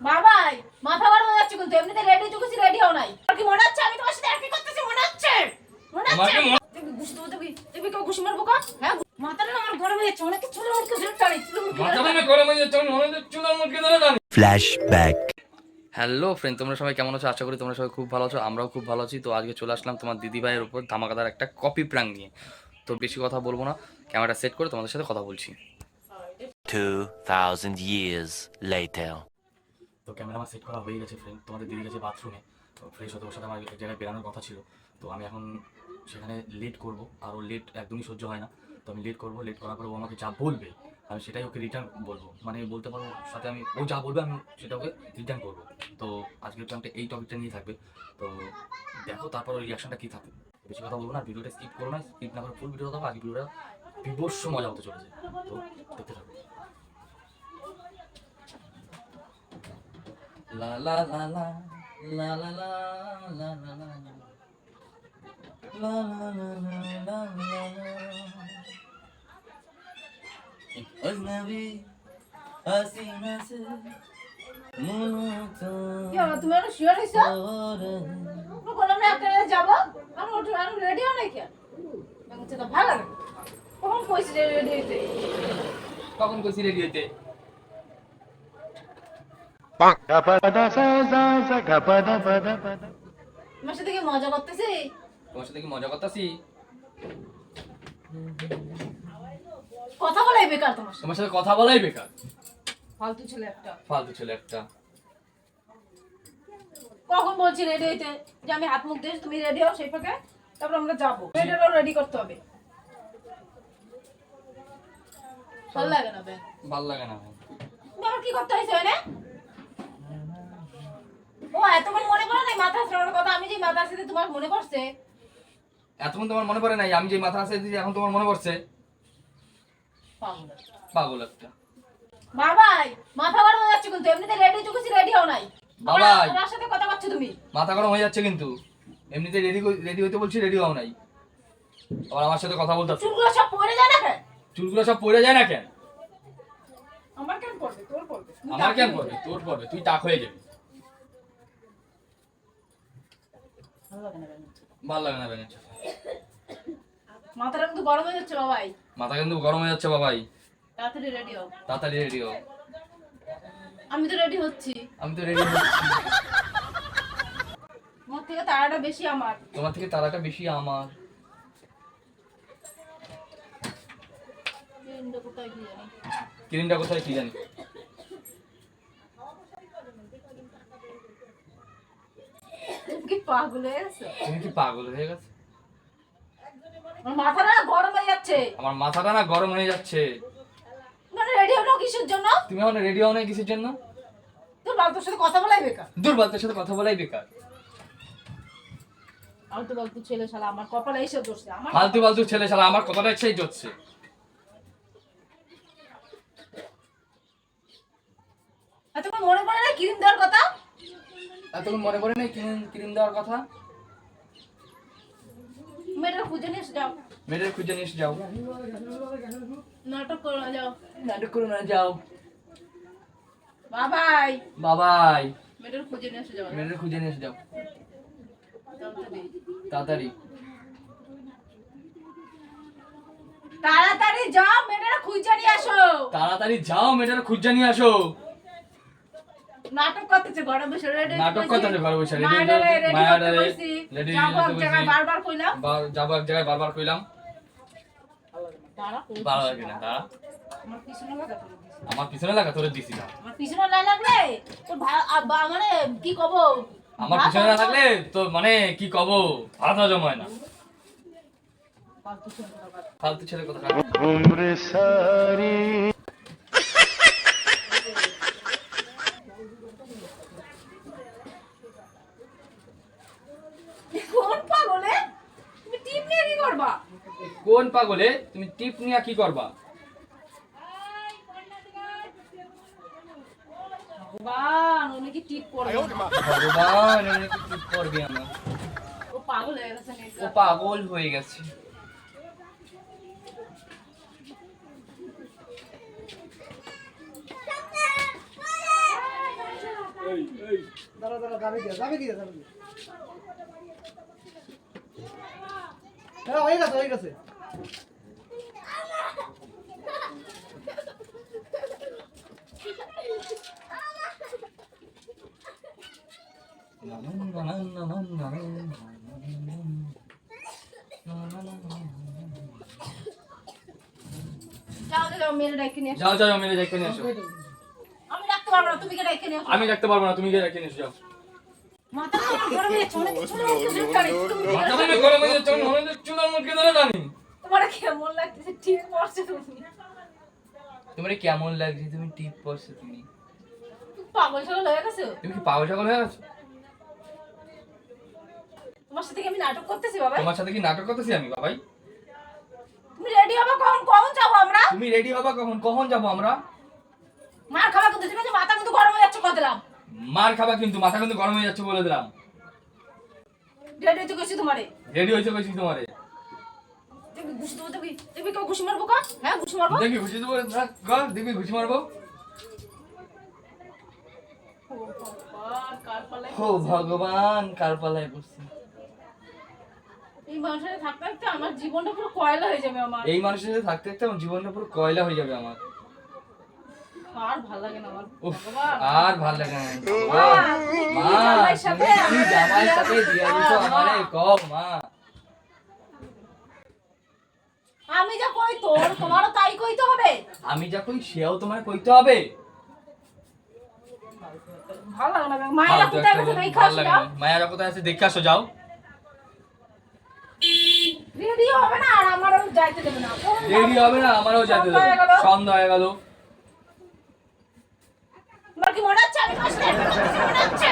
বাবাই মাথা গরম হয়ে যাচ্ছে কিন্তু এমনিতে রেডি চুকুছি রেডি হও নাই। আর কি মনে হচ্ছে আমি তোমার সাথে একই করতেছি? মনে হচ্ছে? মনে হচ্ছে? তুমি ঘুষ দেবো তুমি তুমি কেউ ঘুষ মারবো কা? হ্যাঁ মাথাটা আমার গরম হয়ে যাচ্ছে অনেক চুল অনেক চুল টানি মাথাটা গরম হয়ে যাচ্ছে মনে হচ্ছে চুলার মুখে ধরে দাঁড়িয়ে Flashback. হ্যালো ফ্রেন্ড তোমরা সবাই কেমন আছো? আশা করি তোমরা সবাই খুব ভালো আছো আমরাও খুব ভালো আছি। তো আজকে চলে আসলাম তোমার দিদি ভাইয়ের উপর ধামাকাদার একটা কপি প্রাঙ্ক নিয়ে। তো বেশি কথা বলব না ক্যামেরা সেট করে তোমাদের সাথে কথা বলছি। 2000 years later. তো ক্যামেরা আমার সেট করা হয়ে গেছে ফ্রেন্ড তোমাদের দিদি গেছে বাথরুমে তো ফ্রেশ হতে ওর সাথে আমার এক জায়গায় বেরানোর কথা ছিল। তো আমি এখন সেখানে লেট করব, আর ও লেট একদমই সহ্য হয় না। তো আমি লেট করব লেট করার পর ও আমাকে যা বলবে, আমি সেটাই ওকে রিটার্ন বলব। মানে বলতে পারব সাথে আমি ও যা বলবে, আমি সেটা ওকে রিটার্ন করব। তো আজকের প্ল্যানটা এই টপিকটা নিয়ে থাকবে। তো দেখো তারপর ওই রিয়াকশনটা কী থাকে। বেশি কথা বলব না, ভিডিওটা স্কিপ করো না স্কিপ না করে ফুল ভিডিও দেখো আগে ভিডিওটা বিভৎস মজা হতে চলেছে। তো দেখতে থাকো। লা লা লা লা লা লা লা লা লা লা তুমি এখন শিওর হয়েছো কোনো আমরা একটা যাব আমি ওঠো আমি রেডি হও নাই কেন ভালো লাগে কখন কইছি রেডি হইতে কখন কইছি রেডি হইতে তোমার সাথে কি মজা করতেছি? তোমার সাথে কি মজা করতেছি? কথা বলাই বেকার তোমার সাথে। তোমার সাথে কথা বলাই বেকার। ফালতু ছেলে একটা। ফালতু ছেলে একটা। কখন বলছি রেডি হইতে? যে আমি হাত মুখ দিয়ে তুমি রেডি হও সেই ফাঁকে তারপর আমরা যাব। এটারও রেডি করতে হবে। ভালো লাগে না ব্যাং ভালো লাগে না ভাই। আমার কি করতে হয়েছে এনে ও এতক্ষণ মনে পড়ে নাই মাথা শ্রাবণের কথা? আমি যে মাথা আসতে তোমার মনে পড়ছে? এতক্ষণ তোমার মনে পড়ে নাই আমি যে মাথা এখন তোমার মনে পড়ছে? পাগল। পাগল একটা। বাবাই মাথা গরম হয়ে যাচ্ছে কিন্তু এমনিতে রেডি চুকুছি রেডি হও নাই। বাবাই। আমার- আমার সাথে কথা বলছো তুমি। মাথা গরম হয়ে যাচ্ছে কিন্তু এমনিতে রেডি রেডি হইতে বলছি রেডি হও নাই। আবার আমার সাথে কথা বলতে চুলগুলো সব পড়ে যায় না কেন? চুলগুলো সব পড়ে যায় না কেন? আমার কেন পড়বে? তোর পড়বে। আমার কেন পড়বে? তোর পড়বে তুই টাক হয়ে যাবি। ভালো লাগে না ব্যাঙের চোখে। মাথাটা কিন্তু গরম হয়ে যাচ্ছে বাবাই। মাথা কিন্তু গরম হয়ে যাচ্ছে বাবাই। তাড়াতাড়ি রেডি হও। তাড়াতাড়ি রেডি হও। আমি তো রেডি হচ্ছি। আমি তো রেডি হচ্ছি। তোমার থেকে তাড়াটা বেশি আমার। তোমার থেকে তারাটা বেশি আমার। ট্রেনটা কোথায় কি জানি? ক্রিমটা কোথায় কি জানি তুমি কি পাগল হয়ে গেছো? তুমি কি পাগল হয়ে গেছে? মাথাটা না গরম হয়ে যাচ্ছে। আমার মাথাটা না গরম হয়ে যাচ্ছে। মানে রেডি কিসের জন্য? তুমি এখন রেডি হও না কিসের জন্য? তোর সাথে কথা বলাই বেকার। সাথে কথা বলাই বেকার। আর তো বলতো ছেলে শালা আমার কপালে এসে ধরছে। আমার ফালতু ফালতু ছেলে শালা আমার কথাটা ইচ্ছাই জচ্ছে তোমার মনে পড়ে না ক্রিম দেওয়ার কথা? এতক্ষণ মনে পড়ে নাই ক্রিম ক্রিম দেওয়ার কথা? মেয়েটা খুঁজে নিয়ে যাও। মেয়েদের খুঁজে নিয়ে যাও। নাটক করে না যাও। নাটক করো না যাও। বাবাই। বাবাই। মেয়েটার খুঁজে নিয়ে এসে যাও। মেয়েদের খুঁজে নিয়ে এসে যাও। তাড়াতাড়ি। তাড়াতাড়ি। যাও মেয়েটার খুঁজে নিয়ে আসো। তাড়াতাড়ি যাও মেয়েটার খুঁজে নিয়ে আসো। নাটক করতেছে ঘরে বসে নাটক করতেছে ঘরে বসে, ready মায়াডারে হতে- রেডি মায়াডারে করতে বসছি। ready যাব এক জায়গায় বারবার কইলাম। যাব এক জায়গায় বারবার কইলাম। ভালো লাগে না দাঁড়া। আমার পিছনে লাগা তোর দিছি। না। আমার পিছনে না লাগলে তোর বা- মানে কি কব? আমার পিছনে না থাকলে তো মানে কি কব? ভাত জমায় না। ফালতু ছেলে কথা। ফালতু ছেলে কথা কোন পাগলে তুমি টিপ নিয়ে কি করবা কোন পাগলে তুমি টিপ নিয়ে কি করবা? ভগবান উনি কি টিপ করবে? ভগবান এমনি কি টিপ করবে আমার? ও পাগল হয়ে গেছে ও পাগল হয়ে গেছে। দাঁড়া দাঁড়া যাবে দিয়ে যাবে দিয়ে যাবে দিয়ে হ্যাঁ হয়ে গেছে হয়ে গেছে। যাও যাও, যাও মেরে ডেকে নিয়ে আসো। আমি রাখতে পারব না তুমি কে ডেকে নিয়ে আসো। আমি রাখতে পারব না তুমি রেখে নিয়ে এসো যাও মাথা গরম হয়ে মনে চুল হয়ে মনে মুখে ধরে জানি তোমার কেমন লাগতেছে? ঠিক পড়ছে তুমি। তোমার কেমন লাগছে? তুমি টিপ পরছো তুমি। পাগল ছাগল হয়ে গেছো? তুমি কি পাগল ছাগল হয়ে গেছো? তোমার সাথে কি আমি নাটক করতেছি বাবা তোমার সাথে কি নাটক করতেছি আমি বাবাই? তুমি রেডি হবে কখন? কখন যাব আমরা? তুমি রেডি হবা কখন? কখন যাব আমরা? মার খাবার কিন্তু ঠিক আছে মাথা কিন্তু গরম হয়ে যাচ্ছে কতলাম মার খাবা কিন্তু মাথা কিন্তু গরম হয়ে যাচ্ছে বলে দিলাম। রেডি হতে গেছি তোমারে। রেডি হয়েছে কইছি তোমারে। দেখবি ঘুষি দেবো দেখবি দেখবি কেউ ঘুষি মারবো কা হ্যাঁ ঘুষি মারবো? দেখি ঘুষি দেবো না, দেখবি ঘুষি মারবো। ও বাবা, কার পাল্লায় ও ভগবান কার পালায় পড়ছি। এই মানুষের থাকতে থাকতে আমার জীবনটা পুরো কয়লা হয়ে যাবে আমার। এই মানুষের সাথে থাকতে থাকতে আমার জীবনটা পুরো কয়লা হয়ে যাবে আমার। আর ভালো লাগে না আমার। আর ভালো লাগে না মা, তুমি কি মা জামাইয়ের সাথে তুমি কি জামাইয়ের সাথে দিয়া দিছো আমারে কও মা। আমি যা কই তোর তোমারও তাই কইতে হবে? আমি যা কই সেও তোমার কইতে হবে। ভালো লাগে না মায়েরা কোথায় লোক, দেখে আসো লাগে মায়েরা কোথায় আছে দেখে আসো যাও। রেডি হবে না? আর আমারও যাইতে দেবে না। দেরি হবে না আমারও হয়ে দেবে সন্ধ্যা হয়ে গেল। তোমার কি মনে হচ্ছে আমি ফার্স্ট টাইম মনে হচ্ছে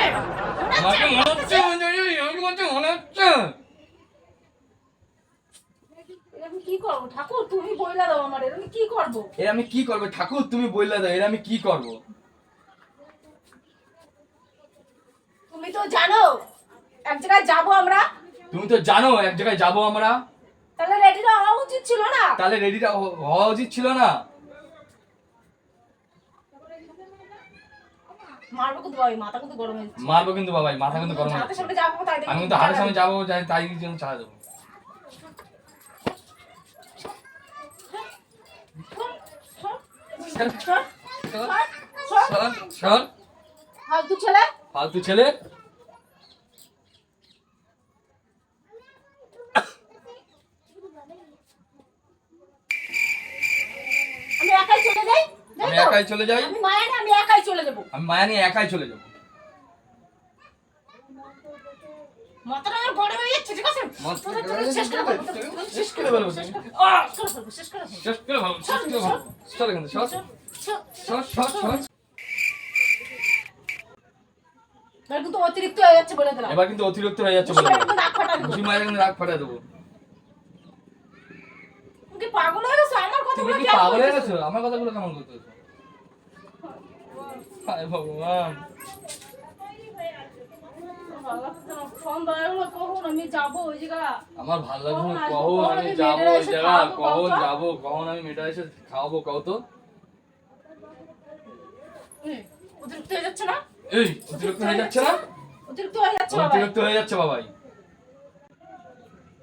মনে আমাকে হচ্ছে? মনে হচ্ছে অঞ্জলি, আমাকে বলছে মনে হচ্ছে এর আমি কি করব ঠাকুর তুমি বইলা দাও আমার এর আমি কি করব? এর আমি কি করব? ঠাকুর তুমি বললে দাও এর আমি কি করব? তুমি তো জানো এক জায়গায় যাব আমরা। তুমি তো জানো এক জায়গায় যাব আমরা। তাহলে রেডিটা হওয়া উচিত ছিল না? তাহলে রেডিটা হওয়া উচিত ছিল না? মারবো কিন্তু বাবা মাথা কিন্তু গরম হয়ে যাচ্ছে। মারবো কিন্তু বাবাই মাথা কিন্তু গরম হাতের সামনে যাব তাই আমি কিন্তু হাটের সামনে যাব তাই জন্য চালা দেবো শোন, শোন, শোন, শোন, শোন। শোন শোন ফালতু ছেলে। ফালতু ছেলে। আমি একাই চলে যাই? আমি মায়া নিয়ে আমি একাই চলে যাব। আমি মায়া নিয়ে একাই চলে যাব। মাথাটা আমার গরম হয়ে যাচ্ছে ঠিক আছে? মাথা- তোদের- তোদের শেষ করে ফেলব, তোদের- তোদের শেষ করে ফেলব। শেষ করে ফেলব, শেষ করে ফেলব। শেষ করে ভাবো শেষ করে ভাবো চল এখান থেকে সর শোন, শোন, সর সর সর এবার কিন্তু অতিরিক্ত হয়ে যাচ্ছে বলে দিলাম। এবার কিন্তু অতিরিক্ত হয়ে যাচ্ছে বলে ফাটা দেবো। কিন্তু রাগ ফাটা দেবো। তুমি কি পাগল হয়ে গেছো? আমার কথাগুলো কি কেন পাগল হয়ে বলতেছো? গেছো? আমার কথাগুলো কেমন করতেছো হায় ভগবান ভালো লাগছে না, ফোন দেওয়া হলো, কখন আমি যাব ওই জায়গা আমার ভালো লাগছে না কখন আমি আমি যাব ওই জায়গা কখন? যাব কখন আমি মেয়েটা এসে খাওয়াবো কও তো। অতিরিক্ত হয়ে যাচ্ছে না? এই অতিরিক্ত হয়ে যাচ্ছে না? অতিরিক্ত হয়ে যাচ্ছে বাবা অতিরিক্ত হয়ে যাচ্ছে বাবাই।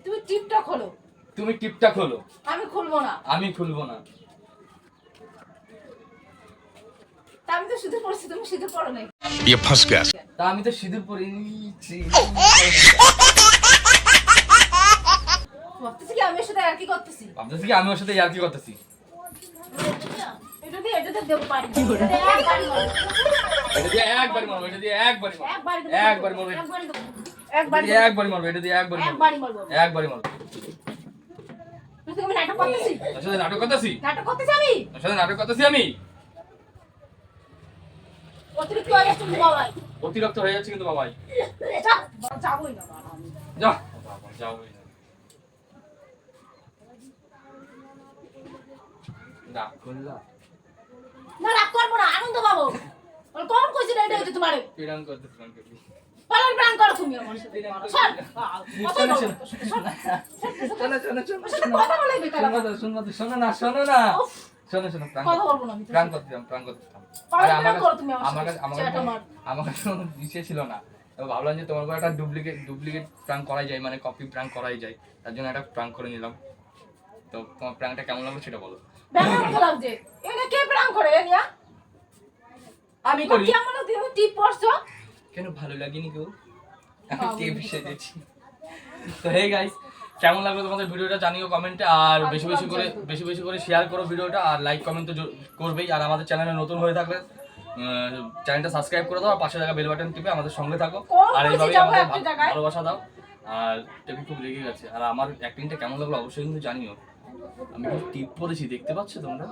তুমি টিপটা খোলো। তুমি টিপটা খোলো। আমি খুলবো না। আমি খুলবো না। তা আমি তো সিঁদুর পড়ছি তুমি সিঁদুর পড়ো নাই। ইয়ে কি আমি ওর সাথে করতেছি? একবার মারবো। এটা দিয়ে একবার একবার মারবো। একবার মারবো। এটা দিয়ে একবার মারবো নাটক করতেছি? নাটক করতেছি? নাটক করতেছি আমি? নাটক করতেছি আমি? অতিরিক্ত হয়ে যাচ্ছে তুমি বাবাই। অতিরিক্ত হয়ে যাচ্ছে কিন্তু বাবাই। যাবোই না বাবা। যা। বাবা, যাবোই না। রাগ করলা? না রাগ করব না আনন্দ পাবো। বল, কখন কইছি রেডি হইতে তোমারে? পিরান করতেছিলাম কেবি পালন প্রাণ করো তুমি আমার সাথে। শোনো, না শোনো না। শোনো শোনো কথা বলব না প্রাঙ্ক সাথে। করতে প্রাঙ্ক করতে পারো আরে কি না আমার? কাছে আমার কাছে আমার। কাছে কোনো বিষয় ছিল না। ভাবলাম যে তোমার একটা ডুপ্লিকেট ডুপ্লিকেট প্রাঙ্ক করাই যায় মানে কপি প্রাঙ্ক করাই যায়। তার জন্য একটা প্রাঙ্ক করে নিলাম। তো তোমার প্রাঙ্কটা কেমন লাগল সেটা বলো। ব্যাঙের মতো লাগছে। এটা কে প্রাণ করে নিয়া আমি করি। কেমন লাগছে তুমি টিপ পড়ছো? কেন ভালো লাগেনি কেউ কে বিষয় দিচ্ছি তো হে গাইস কেমন লাগল তোমাদের ভিডিওটা জানিও কমেন্টে আর বেশি বেশি করে বেশি বেশি করে শেয়ার করো ভিডিওটা আর লাইক কমেন্ট তো করবেই আর আমাদের চ্যানেলে নতুন হয়ে থাকলে চ্যানেলটা সাবস্ক্রাইব করে দাও আর পাশে থাকা বেল বাটন টিপে আমাদের সঙ্গে থাকো। আর এইভাবে এইভাবেই আমাদের? ভালোবাসা দাও। আর টেপি খুব লেগে গেছে। আর আমার অ্যাক্টিংটা কেমন লাগল অবশ্যই কিন্তু জানিও। আমি খুব টিপ পরেছি দেখতে পাচ্ছ তোমরা?